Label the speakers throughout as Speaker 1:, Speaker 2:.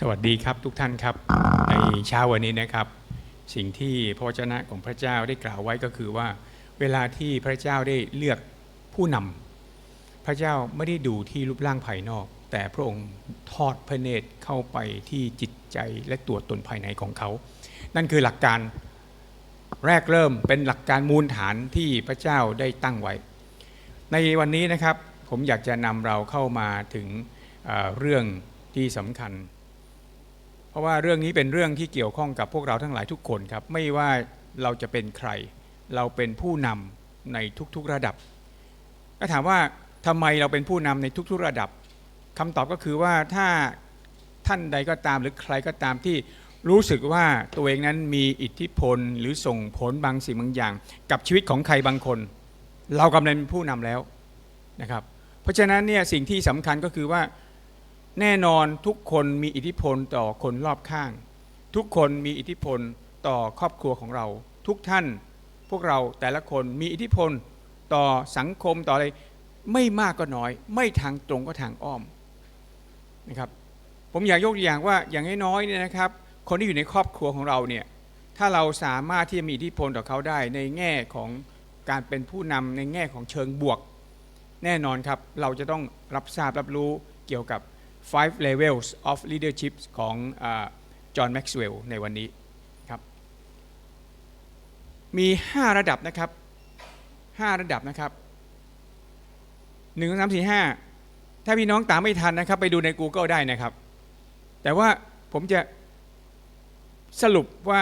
Speaker 1: สวัสดีครับทุกท่านครับ ในเช้าวันนี้นะครับ สิ่งที่พระวจนะของพระเจ้าได้กล่าวไว้ก็คือว่า เวลาที่พระเจ้าได้เลือกผู้นำพระเจ้าไม่ได้ดูที่รูปร่างภายนอก แต่พระองค์ทอดพระเนตรเข้าไปที่จิตใจและตัวตนภายในของเขา นั่นคือหลักการแรกเริ่มเป็นหลักการมูลฐานที่พระเจ้าได้ตั้งไว้ ในวันนี้นะครับผมอยากจะนำเราเข้ามาถึงเรื่องที่สำคัญ ราะว่าเรื่องนี้เป็นเรื่องที่เกี่ยวข้องกับพวกเราทั้งหลายทุกคนครับ ไม่ว่าเราจะเป็นใคร เราเป็นผู้นำในทุกๆระดับก็ถามว่าทำไมเราเป็นผู้นำในทุกๆระดับคำตอบก็คือว่าถ้าท่านใดก็ตามหรือใครก็ตามที่รู้สึกว่าตัวเองนั้นมีอิทธิพลหรือส่งผลบางสิ่งบางอย่าง กับชีวิตของใครบางคน เรากำลังเป็นผู้นำแล้วนะครับ เพราะฉะนั้นเนี่ยสิ่งที่สำคัญก็คือว่า แน่นอนทุกคนมีอิทธิพลต่อคนรอบข้าง ทุกคนมีอิทธิพลต่อครอบครัวของเรา ทุกท่านพวกเราแต่ละคนมีอิทธิพลต่อสังคมต่ออะไรไม่มากก็น้อย ไม่ทางตรงก็ทางอ้อมนะครับผมอยากยกตัวอย่างว่าอย่างน้อยๆเนี่ยนะครับ คนที่อยู่ในครอบครัวของเราเนี่ยถ้าเราสามารถที่จะมีอิทธิพลต่อเขาได้ในแง่ของการเป็นผู้นำในแง่ของเชิงบวก แน่นอนครับเราจะต้องรับทราบรับรู้เกี่ยวกับ five levels of leadership ของจอห์นแม็กซ์เวลล์ในวันนี้ครับมี 5 ระดับนะครับ 5 ระดับนะครับ1 2 3 4 5 ถ้าพี่น้องตามไม่ทันนะครับ ไปดูใน Google ได้นะครับ แต่ว่าผมจะสรุปว่า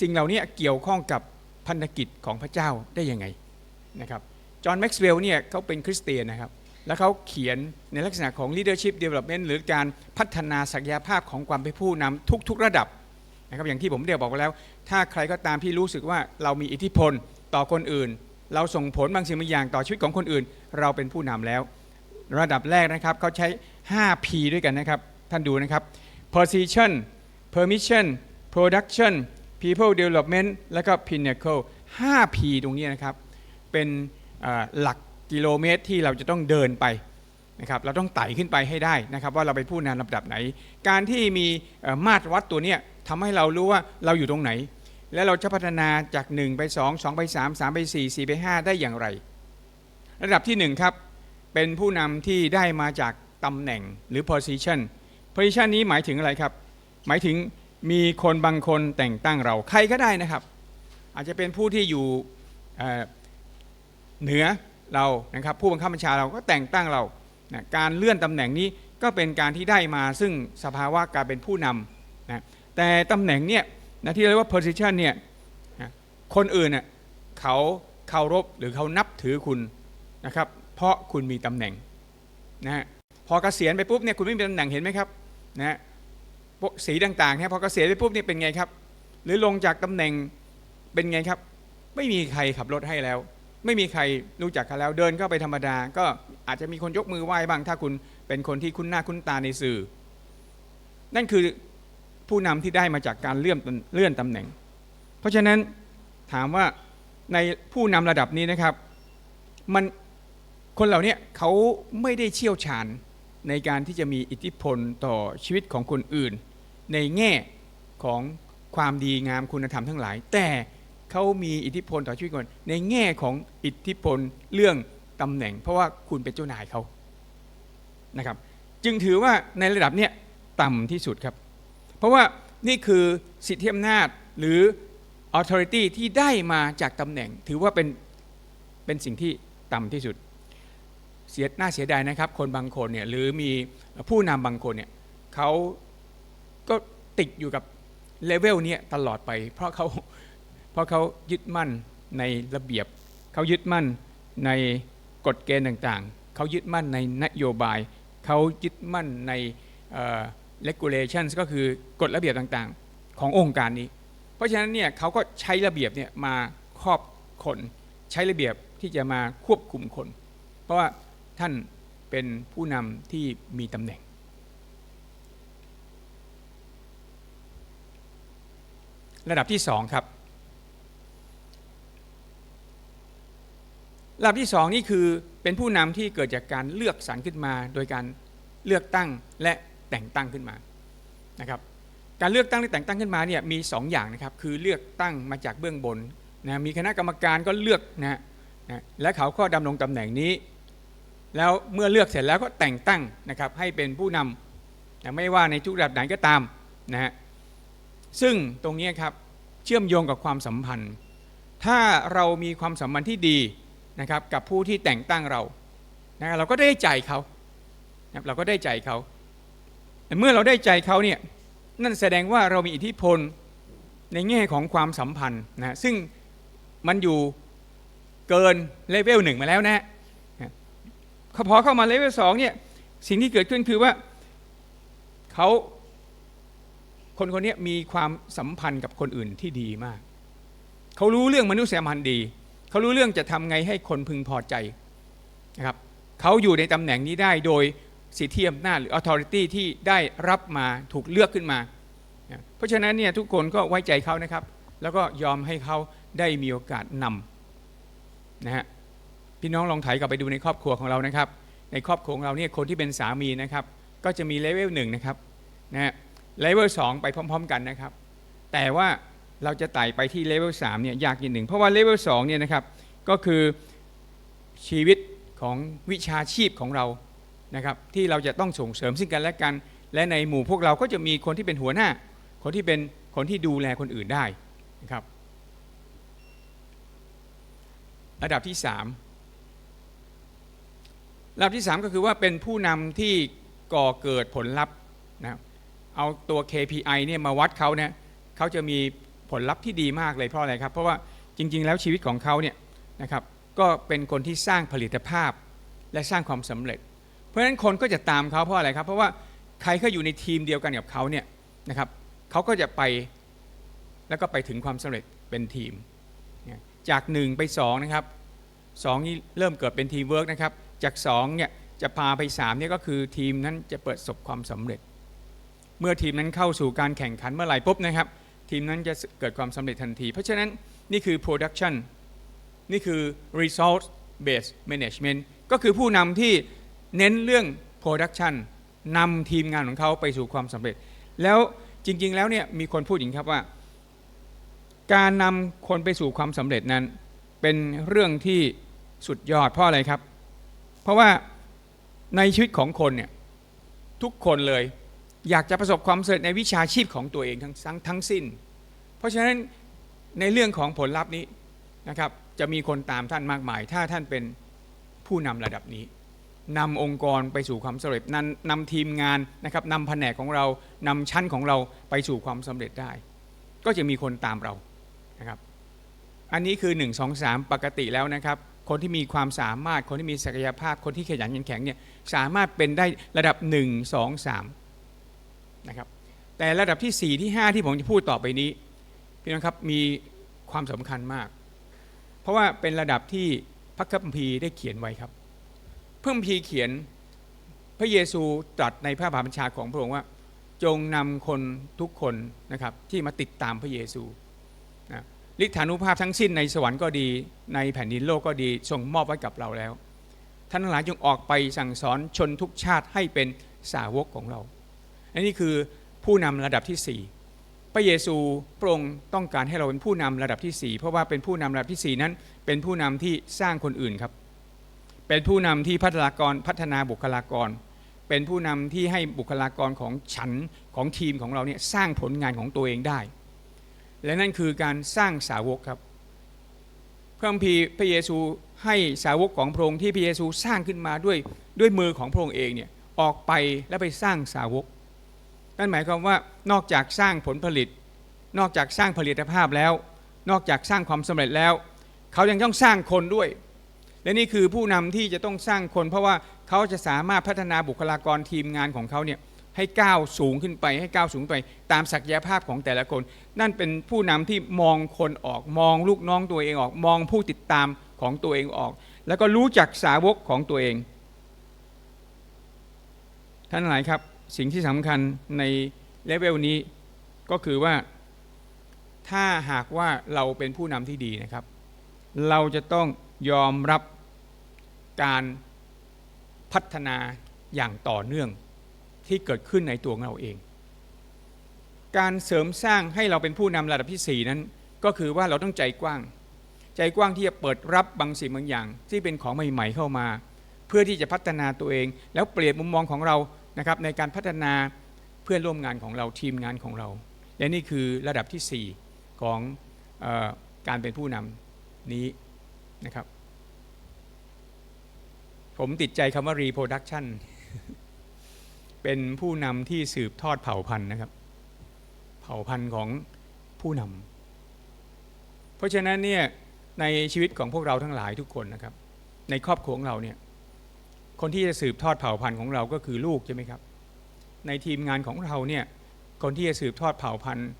Speaker 1: สิ่งเหล่านี้เกี่ยวข้องกับพันธกิจของพระเจ้าได้ยังไงนะครับจอห์นแม็กซ์เวลล์เนี่ยเขาเป็นคริสเตียนนะครับ แล้วเขาเขียนในลักษณะของ leadership development หรือการพัฒนาศักยภาพของความเป็นผู้นำทุก ๆ ระดับนะครับอย่างที่ผมได้บอกไปแล้ว ถ้าใครก็ตามที่รู้สึกว่าเรามีอิทธิพลต่อคนอื่น เราส่งผลบางสิ่งบางอย่างต่อชีวิตของคนอื่น เราเป็นผู้นำแล้ว ระดับแรกนะครับเขาใช้ 5P ด้วยกันนะครับ ท่านดูนะครับ position permission production people development แล้วก็ pinnacle 5P ตรงนี้นะครับ เป็นหลัก กิโลเมตรที่เราจะต้องเดินไปนะครับเราต้องไต่ขึ้นไปให้ได้นะครับ ว่าเราเป็นผู้นำลำดับไหน การที่มีมาตรวัดตัวเนี้ยทำให้เรารู้ว่าเราอยู่ตรงไหน และเราจะพัฒนาจาก 1 ไป 2 2 ไป 3 3 ไป 4 4 ไป 5 ได้อย่างไร ระดับที่ 1 ครับ เป็นผู้นำที่ได้มาจากตำแหน่งหรือ position position นี้หมายถึงอะไรครับ หมายถึงมีคนบางคนแต่งตั้งเราใครก็ได้นะครับ อาจจะเป็นผู้ที่อยู่เเหนือ เรานะครับผู้บังคับบัญชาเราก็แต่งตั้งเรานะการเลื่อนตำแหน่งนี้ก็เป็นการที่ได้มาซึ่งสภาวะการเป็นผู้นำนะแต่ตำแหน่งเนี่ยนะที่เรียกว่า position เนี่ยนะคนอื่นเน่ยเขาเคารพหรือเขานับถือคุณนะครับเพราะคุณมีตำแหน่งนะฮะพอเกษียณไปปุ๊บเนี่ยคุณไม่มีตำแหน่งเห็นไหมครับนะฮะพวกสีต่างๆเนี่ยพอเกษียณไปปุ๊บเนี่ยเป็นไงครับ หรือลงจากตำแหน่งเป็นไงครับ ไม่มีใครขับรถให้แล้ว ไม่มีใครรู้จักเขาแล้วเดินเข้าไปธรรมดา ก็อาจจะมีคนยกมือไหว้บ้าง ถ้าคุณเป็นคนที่คุ้นหน้าคุ้นตาในสื่อ นั่นคือผู้นำที่ได้มาจากการเลื่อนเลื่อนตำแหน่ง เพราะฉะนั้นถามว่าในผู้นำระดับนี้นะครับ มันคนเหล่านี้เขาไม่ได้เชี่ยวชาญในการที่จะมีอิทธิพลต่อชีวิตของคนอื่น ในแง่ของความดีงามคุณธรรมทั้งหลาย แต่ เขามีอิทธิพลต่อชีวิตคนในแง่ของอิทธิพลเรื่องตำแหน่ง เพราะว่าคุณเป็นเจ้านายเขานะครับ จึงถือว่าในระดับเนี้ยต่ำที่สุดครับ เพราะว่านี่คือสิทธิอำนาจหรือ authority ที่ได้มาจากตำแหน่ง ถือว่าเป็นเป็นสิ่งที่ต่ำที่สุด เสียน่าเสียดายนะครับ คนบางคนเนี่ยหรือมีผู้นำบางคนเนี่ยเขาก็ติดอยู่กับเลเวลเนี้ยตลอดไป เพราะเขา เพราะเขายึดมั่นในระเบียบ เขายึดมั่นในกฎเกณฑ์ต่างๆ เขายึดมั่นในนโยบาย เขายึดมั่นในเอ่อ regulations ก็คือกฎระเบียบต่างๆ ขององค์การนี้ เพราะฉะนั้นเนี่ยเขาก็ใช้ระเบียบเนี่ยมาครอบคนใช้ระเบียบที่จะมาควบคุมคน เพราะว่าท่านเป็นผู้นำที่มีตำแหน่ง ระดับที่สองครับ ระดับที่สองนี่คือเป็นผู้นำที่เกิดจากการเลือกสรรขึ้นมา โดยการเลือกตั้งและแต่งตั้งขึ้นมานะครับการเลือกตั้งที่แต่งตั้งขึ้นมาเนี่ยมีสองอย่างนะครับคือเลือกตั้งมาจากเบื้องบนนะมีคณะกรรมการก็เลือกนะนะและเขาก็ดำรงตำแหน่งนี้ แล้วเมื่อเลือกเสร็จแล้วก็แต่งตั้งนะครับให้เป็นผู้นำนะไม่ว่าในทุกระดับไหนก็ตามนะฮะซึ่งตรงนี้ครับเชื่อมโยงกับความสัมพันธ์ ถ้าเรามีความสัมพันธ์ที่ดี นะครับกับผู้ที่แต่งตั้งเรานะเราก็ได้ใจเขานะรเราก็ได้ใจเขาเมื่อเราได้ใจเขาเนี่ยนั่นแสดงว่าเรามีอิทธิพลในแง่ของความสัมพันธ์นะซึ่งมันอยู่เกินเลเวลหนึ่งมาแล้วนะฮะพอเข้ามาเลเวลสองเนี่ยสิ่งที่เกิดขึ้นคือว่าเขาคนคนนี้มีความสัมพันธ์กับคนอื่นที่ดีมาก เขารู้เรื่องมนุษยสัมพันธ์ดี เขารู้เรื่องจะทำไงให้คนพึงพอใจนะครับเขาอยู่ในตำแหน่งนี้ได้โดยสิทธิอำนาจหรือ authority ที่ได้รับมาถูกเลือกขึ้นมา เพราะฉะนั้นเนี่ยทุกคนก็ไว้ใจเขานะครับ แล้วก็ยอมให้เขาได้มีโอกาสนำนะฮะพี่น้องลองถ่ายกลับไปดูในครอบครัวของเรานะครับ ในครอบครัวของเราเนี่ยคนที่เป็นสามีนะครับ ก็จะมีเลเวลหนึ่งนะครับนะฮะเลเวลสองไปพร้อม ๆ กันนะครับ แต่ว่า เราจะไต่ไปที่เลเวลสามเนี่ยยากนิดหนึ่งเพราะว่าเลเวลสองเนี่ยนะครับก็คือชีวิตของวิชาชีพของเรานะครับที่เราจะต้องส่งเสริมซึ่งกันและกัน และในหมู่พวกเราก็จะมีคนที่เป็นหัวหน้า คนที่เป็นคนที่ดูแลคนอื่นได้นะครับระดับที่สามระดับที่สามก็คือว่าเป็นผู้นำที่ก่อเกิดผลลัพธ์นะเอาตัว KPI เนี่ยมาวัดเขาเนี่ยเขาจะมี ผลลัพธ์ที่ดีมากเลยเพราะอะไรครับ เพราะว่าจริง ๆ แล้วชีวิตของเขาเนี่ยนะครับก็เป็นคนที่สร้างผลิตภาพและสร้างความสำเร็จ เพราะฉะนั้นคนก็จะตามเขาเพราะอะไรครับ เพราะว่าใครเขาอยู่ในทีมเดียวกันกับเขาเนี่ยนะครับเขาก็จะไปแล้วก็ไปถึงความสำเร็จเป็นทีม จาก 1 ไป2นะครับ2นี่เริ่มเกิดเป็นทีมเวิร์กนะครับ จาก2เนี่ยจะพาไป3เนี่ยก็คือทีมนั้นจะเปิดสบความสำเร็จ เมื่อทีมนั้นเข้าสู่การแข่งขันเมื่อไหร่ปุ๊บนะครับ ทีมนั้นจะเกิดความสำเร็จทันที เพราะฉะนั้นนี่คือ production นี่คือ result based management ก็คือผู้นำที่เน้นเรื่อง production นำทีมงานของเขาไปสู่ความสำเร็จ แล้วจริง ๆ แล้วเนี่ยมีคนพูดอย่างครับว่า การนำคนไปสู่ความสำเร็จนั้น เป็นเรื่องที่สุดยอดเพราะอะไรครับ เพราะว่าในชีวิตของคนเนี่ยทุกคนเลย อยากจะประสบความสำเร็จในวิชาชีพของตัวเองทั้งทั้งทั้งสิ้น เพราะฉะนั้นในเรื่องของผลลัพธ์นี้นะครับจะมีคนตามท่านมากมาย ถ้าท่านเป็นผู้นำระดับนี้นำองค์กรไปสู่ความสำเร็จนำนนำทีมงานนะครับนำแผนกของเรานำชั้นของเราไปสู่ความสำเร็จได้ ก็จะมีคนตามเรานะครับอันนี้คือ 1 2 3 ปกติแล้วนะครับ คนที่มีความสามารถคนที่มีศักยภาพคนที่ขยันขันแข็งเนี่ยสามารถเป็นได้ระดับ 1 2 3 นะครับแต่ระดับที่ 4 ที่ 5 ที่ผมจะพูดต่อไปนี้พี่น้องครับมีความสำคัญมาก เพราะว่าเป็นระดับที่พระคัมภีร์ได้เขียนไว้ครับเพิ่มพีร์เขียนพระเยซูตรัสในพระบาบัญชาของพระองค์ว่า จงนำคนทุกคนนะครับที่มาติดตามพระเยซูนะฤทธานุภาพทั้งสิ้นในสวรรค์ก็ดี ในแผ่นดินโลกก็ดีทรงมอบไว้กับเราแล้ว ท่านหลายจงออกไปสั่งสอนชนทุกชาติให้เป็นสาวกของเรา อันนี้คือผู้นำระดับที่4พระเยซูพระองค์ต้องการให้เราเป็นผู้นำระดับที่ 4 เพราะว่าเป็นผู้นำระดับที่ 4 นั้น เป็นผู้นำที่สร้างคนอื่นครับ เป็นผู้นำที่พัฒนากรพัฒนาบุคลากร เป็นผู้นำที่ให้บุคลากรของฉันของทีมของเราเนี่ยสร้างผลงานของตัวเองได้ และนั่นคือการสร้างสาวกครับพระคัมภีร์พระเยซูให้สาวกของพระองค์ที่พระเยซูสร้างขึ้นมาด้วยด้วยมือของพระองค์เองเนี่ยออกไปแล้วไปสร้างสาวก นั่นหมายความว่านอกจากสร้างผลผลิต นอกจากสร้างผลิตภาพแล้ว นอกจากสร้างความสำเร็จแล้ว เขายังต้องสร้างคนด้วย และนี่คือผู้นำที่จะต้องสร้างคน เพราะว่าเขาจะสามารถพัฒนาบุคลากรทีมงานของเขาเนี่ยให้ก้าวสูงขึ้นไปให้ก้าวสูงไป ตามศักยภาพของแต่ละคน นั่นเป็นผู้นำที่มองคนออกมองลูกน้องตัวเองออก มองผู้ติดตามของตัวเองออก แล้วก็รู้จักสาวกของตัวเองท่านหลายครับ สิ่งที่สำคัญในเลเวลนี้ก็คือว่าถ้าหากว่าเราเป็นผู้นำที่ดีนะครับ เราจะต้องยอมรับการพัฒนาอย่างต่อเนื่องที่เกิดขึ้นในตัวเราเอง การเสริมสร้างให้เราเป็นผู้นำระดับที่ 4 นั้น ก็คือว่าเราต้องใจกว้าง ใจกว้างที่จะเปิดรับบางสิ่งบางอย่าง ที่เป็นของใหม่ ๆ เข้ามา เพื่อที่จะพัฒนาตัวเอง แล้วเปลี่ยนมุมมองของเรา นะครับในการพัฒนาเพื่อนร่วมงานของเราทีมงานของเรา และนี่คือระดับที่ 4 ของออการเป็นผู้นำนี้นะครับ ผมติดใจคำว่า reproduction เป็นผู้นำที่สืบทอดเผ่าพันธุ์นะครับ เผ่าพันธุ์ของผู้นำเพราะฉะนั้นเนี่ยในชีวิตของพวกเราทั้งหลายทุกคนนะครับ ในครอบครัวของเราเนี่ย คนที่จะสืบทอดเผ่าพันธุ์ของเราก็คือลูกใช่ไหมครับ ในทีมงานของเราเนี่ยคนที่จะสืบทอดเผ่าพันธุ์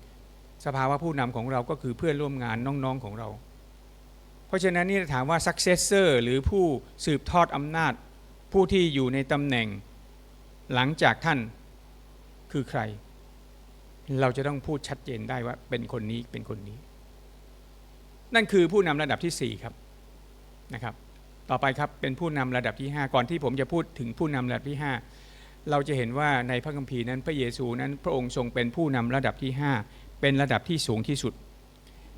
Speaker 1: สภาวะผู้นำของเราก็คือเพื่อนร่วมงานน้องๆของเรา เพราะฉะนั้นนี่ถามว่า successor หรือผู้สืบทอดอำนาจ ผู้ที่อยู่ในตำแหน่งหลังจากท่านคือใคร เราจะต้องพูดชัดเจนได้ว่าเป็นคนนี้เป็นคนนี้ นั่นคือผู้นำระดับที่ 4 ครับนะครับ ต่อไปครับเป็นผู้นำระดับที่ 5 ก่อนที่ผมจะพูดถึงผู้นำระดับที่ 5 เราจะเห็นว่าในพระคัมภีร์นั้นพระเยซูนั้นพระองค์ทรงเป็นผู้นำระดับที่ 5 เป็นระดับที่สูงที่สุด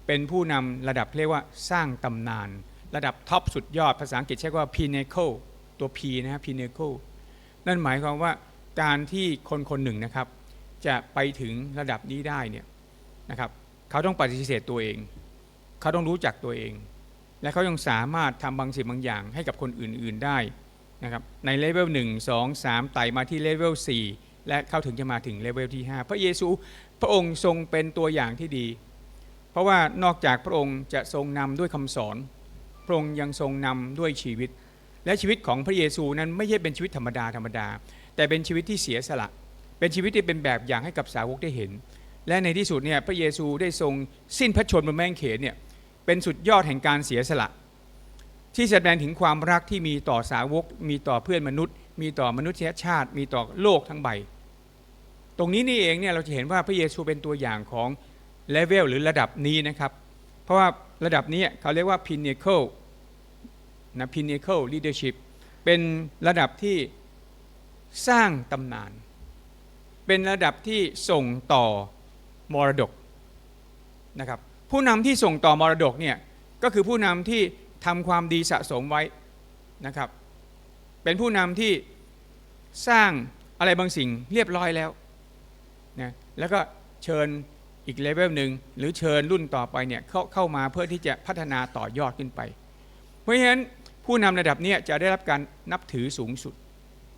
Speaker 1: เป็นผู้นำระดับเรียกว่าสร้างตำนาน ระดับท็อปสุดยอดภาษาอังกฤษใช้คำว่า pinnacle ตัว P นะฮะ pinnacle นั่นหมายความว่าการที่คนคนหนึ่งนะครับ จะไปถึงระดับนี้ได้เนี่ยนะครับเขาต้องปฏิเสธตัวเอง เขาต้องรู้จักตัวเอง และเขายังสามารถทำบางสิ่งบางอย่างให้กับคนอื่นๆได้นะครับในเลเวล1 2 3ไต่มาที่เลเวล4และเข้าถึงจะมาถึงเลเวลที่ 5 พระเยซูพระองค์ทรงเป็นตัวอย่างที่ดี เพราะว่านอกจากพระองค์จะทรงนำด้วยคำสอน พระองค์ยังทรงนำด้วยชีวิต และชีวิตของพระเยซูนั้นไม่ใช่เป็นชีวิตธรรมดาธรรมดา แต่เป็นชีวิตที่เสียสละ เป็นชีวิตที่เป็นแบบอย่างให้กับสาวกได้เห็น และในที่สุดเนี่ยพระเยซูได้ทรงสิ้นพระชนม์บนแมงเขนเนี่ย เป็นสุดยอดแห่งการเสียสละ ที่แสดงถึงความรักที่มีต่อสาวก มีต่อเพื่อนมนุษย์ มีต่อมนุษยชาติ มีต่อโลกทั้งใบ ตรงนี้นี่เองเนี่ยเราจะเห็นว่าพระเยซูเป็นตัวอย่างของเลเวลหรือระดับนี้นะครับ เพราะว่าระดับนี้เขาเรียกว่า pinnacle นะ pinnacle leadership เป็นระดับที่สร้างตำนาน เป็นระดับที่ส่งต่อมรดกนะครับ ผู้นำที่ส่งต่อมรดกเนี่ยก็คือผู้นำที่ทำความดีสะสมไว้นะครับ เป็นผู้นำที่สร้างอะไรบางสิ่งเรียบร้อยแล้วนะแล้วก็เชิญอีกเลเวลหนึ่งหรือเชิญรุ่นต่อไปเนี่ยเข้าเข้ามาเพื่อที่จะพัฒนาต่อยอดขึ้นไป เพราะฉะนั้นผู้นำระดับเนี้จะได้รับการนับถือสูงสุด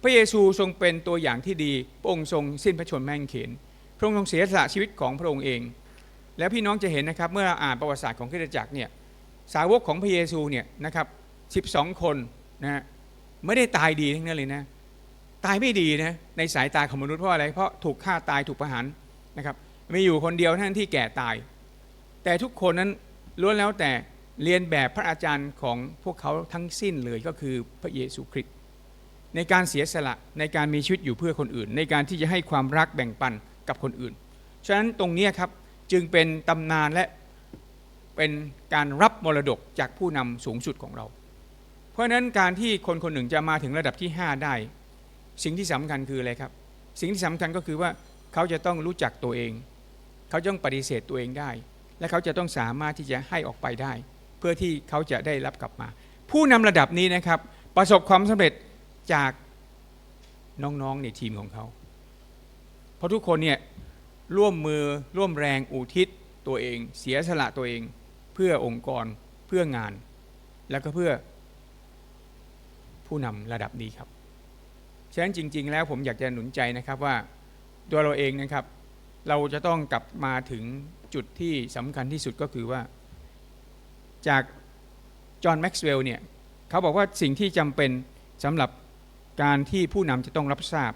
Speaker 1: พระเยซูทรงเป็นตัวอย่างที่ดีพระองค์ทรงสิ้นพระชนม์แม่งเขนพระองค์ทรงเสียสละชีวิตของพระองค์เอง แล้วพี่น้องจะเห็นนะครับเมื่อเราอ่านประวัติศาสตร์ของคริสตจักรเนี่ยสาวกของพระเยซูเนี่ยนะครับ12คนนะฮะไม่ได้ตายดีทั้งนั้นเลยนะตายไม่ดีนะในสายตาของมนุษย์เพราะอะไรเพราะถูกฆ่าตายถูกประหารนะครับมีอยู่คนเดียวท่านที่แก่ตาย แต่ทุกคนนั้นล้วนแล้วแต่เรียนแบบพระอาจารย์ของพวกเขาทั้งสิ้นเลยก็คือพระเยซูคริสต์ในการเสียสละในการมีชีวิตอยู่เพื่อคนอื่น ในการที่จะให้ความรักแบ่งปันกับคนอื่น ฉะนั้นตรงนี้ครับ จึงเป็นตำนานและเป็นการรับมรดกจากผู้นำสูงสุดของเรา เพราะนั้นการที่คนคนหนึ่งจะมาถึงระดับที่ 5 ได้ สิ่งที่สำคัญคืออะไรครับ สิ่งที่สำคัญก็คือว่าเขาจะต้องรู้จักตัวเอง เขาจะต้องปฏิเสธตัวเองได้ และเขาจะต้องสามารถที่จะให้ออกไปได้ เพื่อที่เขาจะได้รับกลับมา ผู้นำระดับนี้นะครับ ประสบความสำเร็จจากน้องๆในทีมของเขา เพราะทุกคนเนี่ย ร่วมมือร่วมแรงอุทิศตัวเอง เสียสละตัวเอง เพื่อองค์กรเพื่องาน แล้วก็เพื่อผู้นำระดับนี้ครับฉะนั้นจริง ๆ แล้วผมอยากจะหนุนใจนะครับว่าตัวเราเองนะครับ เราจะต้องกลับมาถึงจุดที่สำคัญที่สุดก็คือว่า จากจอห์นแม็กซ์เวลล์เนี่ยเขาบอกว่าสิ่งที่จำเป็นสำหรับการที่ผู้นำจะต้องรับทราบ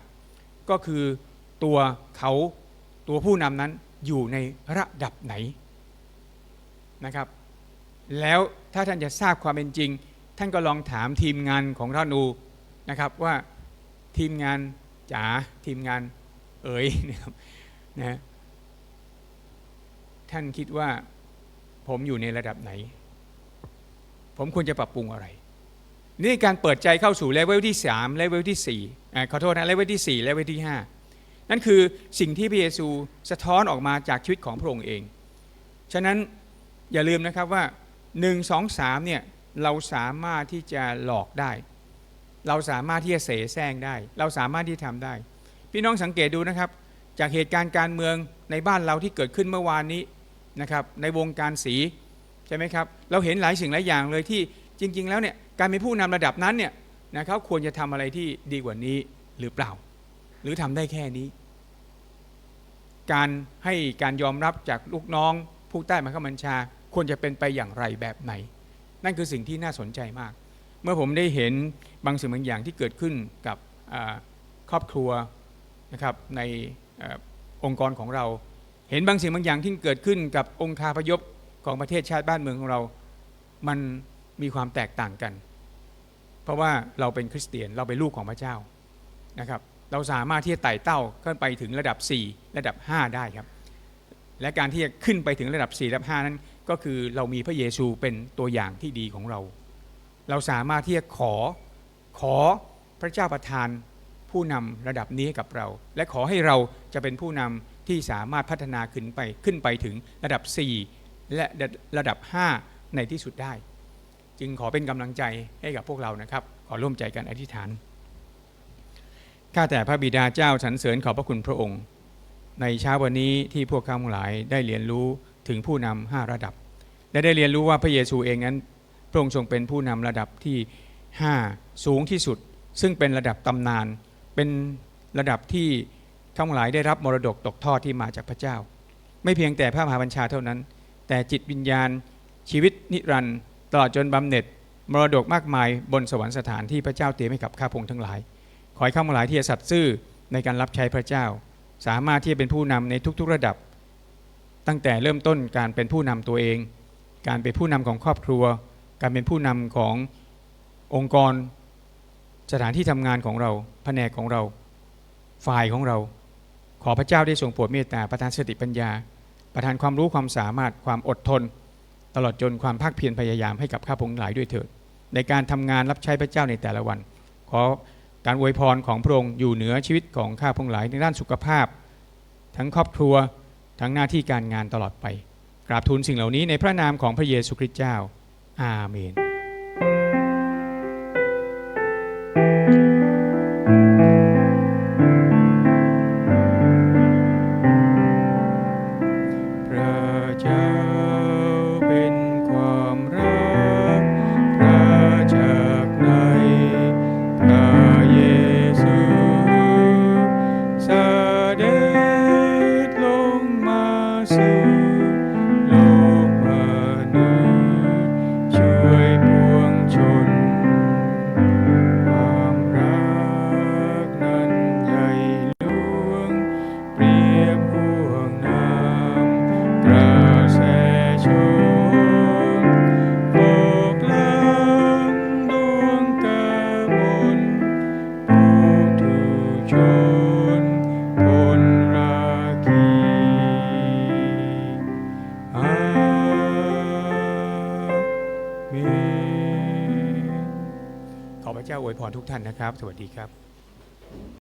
Speaker 1: ก็คือตัวเขา ตัวผู้นำนั้นอยู่ในระดับไหนนะครับ แล้วถ้าท่านจะทราบความเป็นจริง ท่านก็ลองถามทีมงานของท่านดูนะครับว่าทีมงานจ๋าทีมงานเอ๋ยนะครับนะท่านคิดว่าผมอยู่ในระดับไหน ผมควรจะปรับปรุงอะไร นี่การเปิดใจเข้าสู่เลเวลที่3เลเวลที่4อ่ขอโทษนะเลเวลที่4เลเวลที่ นั่นคือสิ่งที่พระเยซูสะท้อนออกมาจากชีวิตของพระองค์เอง ฉะนั้นอย่าลืมนะครับว่า 1 2 3เนี่ยเราสามารถที่จะหลอกได้ เราสามารถที่จะเสแสร้งได้ เราสามารถที่ทำได้ พี่น้องสังเกตดูนะครับ จากเหตุการณ์การเมืองในบ้านเราที่เกิดขึ้นเมื่อวานนี้นะครับในวงการสีใช่ไหมครับเราเห็นหลายสิ่งหลายอย่างเลยที่จริง ๆ แล้วเนี่ยการเป็นผู้นำระดับนั้นเนี่ยนะครับควรจะทำอะไรที่ดีกว่านี้หรือเปล่า รือทำได้แค่นี้ การให้การยอมรับจากลูกน้อง ผู้ใต้บังคับบัญชาควรจะเป็นไปอย่างไรแบบไหน นั่นคือสิ่งที่น่าสนใจมาก เมื่อผมได้เห็นบางสิ่งบางอย่างที่เกิดขึ้นกับครอบครัวนะครับในออองค์กรของเรา เห็นบางสิ่งบางอย่างที่เกิดขึ้นกับองค์คาพยพของประเทศชาติบ้านเมืองของเรา มันมีความแตกต่างกัน เพราะว่าเราเป็นคริสเตียนเราเป็นลูกของพระเจ้านะครับ เราสามารถที่จะไต่เต้าขึ้นไปถึงระดับ 4 ระดับ 5 ได้ครับ และการที่จะขึ้นไปถึงระดับ 4 ระดับ 5 นั้น ก็คือเรามีพระเยซูเป็นตัวอย่างที่ดีของเรา เราสามารถที่จะขอขอพระเจ้าประทานผู้นำระดับนี้ให้กับเรา และขอให้เราจะเป็นผู้นำที่สามารถพัฒนาขึ้นไปขึ้นไปถึงระดับ 4 และระดับ 5 ในที่สุดได้ จึงขอเป็นกำลังใจให้กับพวกเรานะครับ ขอร่วมใจกันอธิษฐาน ข้าแต่พระบิดาเจ้าสรรเสริญขอบพระคุณพระองค์ ในเช้าวันนี้ที่พวกข้าทั้งหลายได้เรียนรู้ถึงผู้นำห้าระดับ และได้เรียนรู้ว่าพระเยซูเองนั้นพระองค์ทรงเป็นผู้นำระดับที่ 5 สูงที่สุด ซึ่งเป็นระดับตำนาน เป็นระดับที่ข้าทั้งหลายได้รับมรดกตกทอดที่มาจากพระเจ้า ไม่เพียงแต่พระมหาบัญชาเท่านั้น แต่จิตวิญญาณ ชีวิตนิรันดร์ตลอดจนบำเหน็จมรดกมากมายบนสวรรคสถานที่พระเจ้าเตรียมให้กับข้าพงทั้งหลาย ขอให้ข้าพงหลายที่จะสัตย์ซื่อในการรับใช้พระเจ้า สามารถที่จะเป็นผู้นำในทุกๆระดับ ตั้งแต่เริ่มต้นการเป็นผู้นำตัวเอง การเป็นผู้นำของครอบครัว การเป็นผู้นำขององค์กร สถานที่ทำงานของเราแผนกของเรา ฝ่ายของเรา ขอพระเจ้าได้ทรงโปรดเมตตาประทานสติปัญญา ประทานความรู้ความสามารถความอดทน ตลอดจนความภาคเพียรพยายามให้กับข้าพงหลายด้วยเถิดในการทำงานรับใช้พระเจ้าในแต่ละวัน ขอ การอวยพรของพระองค์อยู่เหนือชีวิตของข้าพงหลายในด้านสุขภาพ ทั้งครอบครัวทั้งหน้าที่การงานตลอดไป กราบทูลสิ่งเหล่านี้ในพระนามของพระเยซูคริสต์เจ้า อาเมน ท่านนะครับ สวัสดีครับ